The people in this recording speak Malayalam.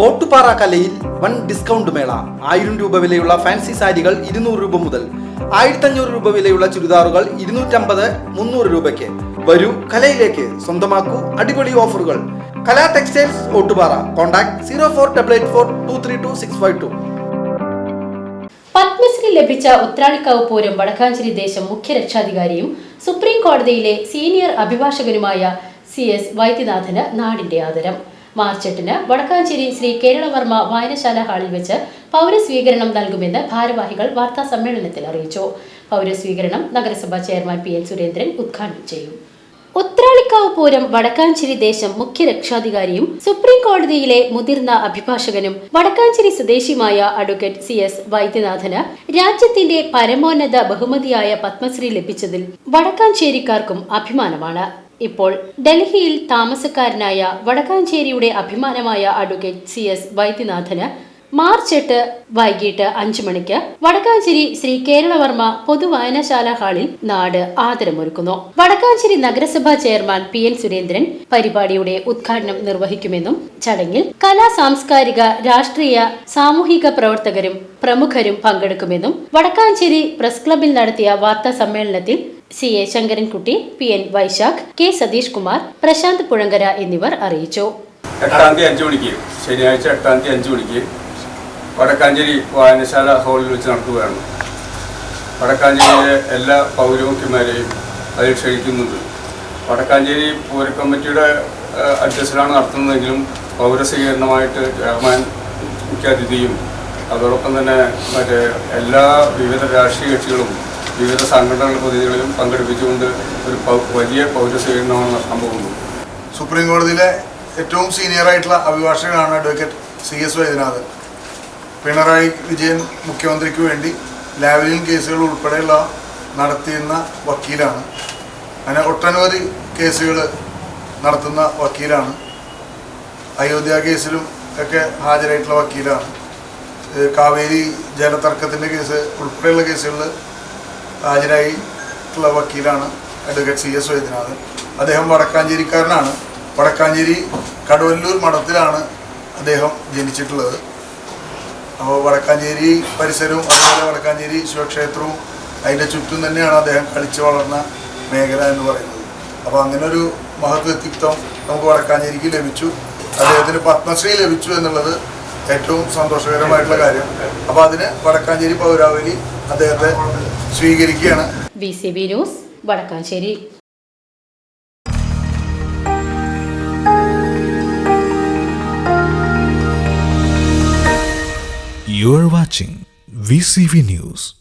ഓട്ടുപാറ കലയിൽ വൺ ഡിസ്കൗണ്ട് മേള. ആയിരം രൂപ വിലയുള്ള ഫാൻസി സാരികൾ ഇരുന്നൂറ് രൂപ മുതൽ ആയിരത്തഞ്ഞൂറ് രൂപ വിലയുള്ള ചുരിദാറുകൾ ഇരുന്നൂറ്റമ്പത് മുന്നൂറ് രൂപയ്ക്ക്. വരൂ കലയിലേക്ക്. സ്വന്തമാക്കൂ അടിപൊളി ഓഫറുകൾ. Kala textiles Ottupara. Contact zero four double eight four two three two six five two. Padmashri ലഭിച്ച ഉത്രാളിക്കാവ് പൂരം വടക്കാഞ്ചേരി ദേശം മുഖ്യ രക്ഷാധികാരിയും സുപ്രീം കോടതിയിലെ സീനിയർ അഭിഭാഷകനുമായ സി എസ് വൈദ്യനാഥന് നാടിന്റെ ആദരം. മാർച്ച് എട്ടിന് വടക്കാഞ്ചേരി ശ്രീ കേരളവർമ്മ വായനശാല ഹാളിൽ വെച്ച് പൗരസ്വീകരണം നൽകുമെന്ന് ഭാരവാഹികൾ വാർത്താ സമ്മേളനത്തിൽ അറിയിച്ചു. പൗരസ്വീകരണം നഗരസഭാ ചെയർമാൻ പി എൻ സുരേന്ദ്രൻ ഉദ്ഘാടനം ചെയ്യും. ഉത്രാളിക്കാവ് പൂരം വടക്കാഞ്ചേരി ദേശം മുഖ്യ രക്ഷാധികാരിയും സുപ്രീം കോടതിയിലെ മുതിർന്ന അഭിഭാഷകനും വടക്കാഞ്ചേരി സ്വദേശിയുമായ അഡ്വക്കേറ്റ് സി എസ് വൈദ്യനാഥന് രാജ്യത്തിന്റെ പരമോന്നത ബഹുമതിയായ പത്മശ്രീ ലഭിച്ചതിൽ വടക്കാഞ്ചേരിക്കാർക്കും അഭിമാനമാണ്. ഇപ്പോൾ ഡൽഹിയിൽ താമസക്കാരനായ വടക്കാഞ്ചേരിയുടെ അഭിമാനമായ അഡ്വക്കേറ്റ് സി എസ് വൈദ്യനാഥന് മാർച്ച് എട്ട് വൈകിട്ട് അഞ്ചു മണിക്ക് വടക്കാഞ്ചേരി ശ്രീ കേരളവർമ്മ പൊതുവായനശാല ഹാളിൽ നാട് ആദരമൊരുക്കുന്നു. വടക്കാഞ്ചേരി നഗരസഭാ ചെയർമാൻ പി എൻ സുരേന്ദ്രൻ പരിപാടിയുടെ ഉദ്ഘാടനം നിർവഹിക്കുമെന്നും ചടങ്ങിൽ കലാ സാംസ്കാരിക രാഷ്ട്രീയ സാമൂഹിക പ്രവർത്തകരും പ്രമുഖരും പങ്കെടുക്കുമെന്നും വടക്കാഞ്ചേരി പ്രസ് ക്ലബിൽ നടത്തിയ വാർത്താ സമ്മേളനത്തിൽ C A Sankarankutty P N Vaisakh K Satheesh Kumar Prasanth Puzhankara എന്നിവർ അറിയിച്ചു. എട്ടാം തീയതി അഞ്ചു മണിക്ക് ശനിയാഴ്ച എട്ടാം തീയതി അഞ്ചു മണിക്ക് വടക്കാഞ്ചേരി വായനശാല ഹാളിൽ വെച്ച് നടക്കുകയാണ്. വടക്കാഞ്ചേരിയിലെ എല്ലാ പൗരമുഖ്യന്മാരെയും അതിൽ ക്ഷണിക്കുന്നുണ്ട്. വടക്കാഞ്ചേരി പൂരക്കമ്മിറ്റിയുടെ അധ്യക്ഷനാണ് നടത്തുന്നതെങ്കിലും പൗരസ്വീകരണമായിട്ട് ചെയർമാൻ മുഖ്യാതിഥിയും അതോടൊപ്പം തന്നെ മറ്റേ എല്ലാ വിവിധ രാഷ്ട്രീയ കക്ഷികളും വിവിധ സംഘടനകളുടെ പ്രതിനിധികളിലും പങ്കെടുപ്പിച്ചുകൊണ്ട് ഒരു വലിയ പൗരസ്വീകരണമാണ് പോകുന്നത്. സുപ്രീം കോടതിയിലെ ഏറ്റവും സീനിയറായിട്ടുള്ള അഭിഭാഷകനാണ് advocate C S Vaidyanathan. Pinarayi Vijayan മുഖ്യമന്ത്രിക്ക് വേണ്ടി ലാവലിൻ കേസുകൾ ഉൾപ്പെടെയുള്ള നടത്തിയിരുന്ന വക്കീലാണ്. അങ്ങനെ ഒട്ടനവധി കേസുകൾ നടത്തുന്ന വക്കീലാണ്. അയോധ്യ കേസിലും ഒക്കെ ഹാജരായിട്ടുള്ള വക്കീലാണ്. കാവേരി ജലതർക്കത്തിന്റെ കേസ് ഉൾപ്പെടെയുള്ള കേസുകളിൽ ഹാജരായിട്ടുള്ള വക്കീലാണ് അഡ്വക്കേറ്റ് സി എസ് വൈദ്യനാഥൻ അദ്ദേഹം വടക്കാഞ്ചേരിക്കാരനാണ്. വടക്കാഞ്ചേരി കടവല്ലൂർ മഠത്തിലാണ് അദ്ദേഹം ജനിച്ചിട്ടുള്ളത്. അപ്പോൾ വടക്കാഞ്ചേരി പരിസരവും അതുപോലെ വടക്കാഞ്ചേരി ശിവക്ഷേത്രവും അതിന്റെ ചുറ്റും തന്നെയാണ് അദ്ദേഹം കളിച്ചു വളർന്ന മേഖല എന്ന് പറയുന്നത്. അപ്പോൾ അങ്ങനെ ഒരു മഹത് വ്യക്തിത്വം നമുക്ക് വടക്കാഞ്ചേരിക്ക് ലഭിച്ചു. അദ്ദേഹത്തിന് പത്മശ്രീ ലഭിച്ചു എന്നുള്ളത് ഏറ്റവും സന്തോഷകരമായിട്ടുള്ള കാര്യം. അപ്പോൾ അതിന് വടക്കാഞ്ചേരി പൗരാവലി അദ്ദേഹത്തെ സ്വീകരിക്കുകയാണ് V C B news Vadakkanchery You are watching VCV News.